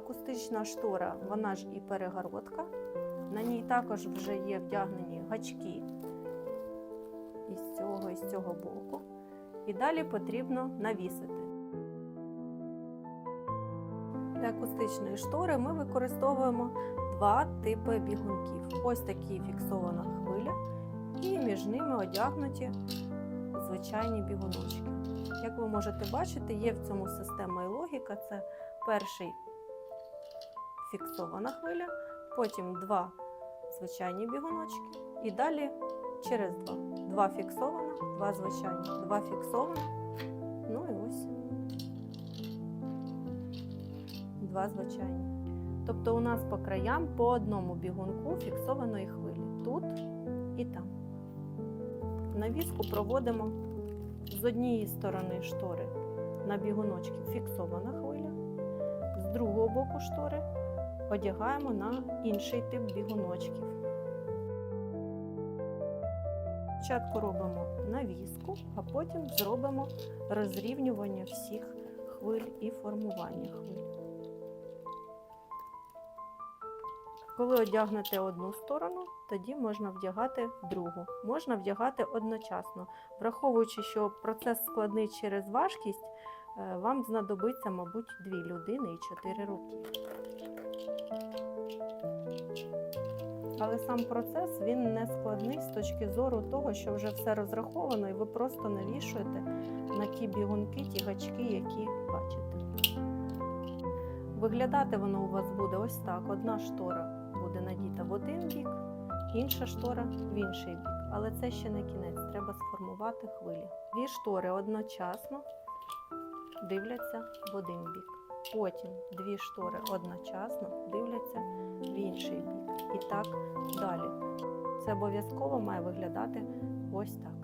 акустична штора, вона ж і перегородка. На ній також вже є вдягнені гачки із цього і з цього боку. І далі потрібно навісити. Для акустичної штори ми використовуємо два типи бігунків. Ось такі фіксована хвиля, і між ними одягнуті звичайні бігуночки. Як ви можете бачити, є в цьому система і логіка. Це перший фіксована хвиля, потім два звичайні бігуночки, і далі через два. Два фіксована, два звичайні, два фіксована. Ну і ось два звичайні. Тобто у нас по краям по одному бігунку фіксованої хвилі. Тут і там. Навіску проводимо з однієї сторони штори на бігуночки фіксована хвиля, з другого боку штори одягаємо на інший тип бігуночків. Спочатку робимо навіску, а потім зробимо розрівнювання всіх хвиль і формування хвиль. Коли одягнете одну сторону, тоді можна вдягати другу. Можна вдягати одночасно, враховуючи, що процес складний через важкість, вам знадобиться, мабуть, дві людини і чотири руки. Але сам процес він не складний з точки зору того, що вже все розраховано, і ви просто навішуєте на ті бігунки, ті гачки, які бачите. Виглядати воно у вас буде ось так: одна штора буде надіта в один бік, інша штора в інший бік. Але це ще не кінець, треба сформувати хвилі. Дві штори одночасно дивляться в один бік. Потім дві штори одночасно дивляться в інший бік. І так далі. Це обов'язково має виглядати ось так.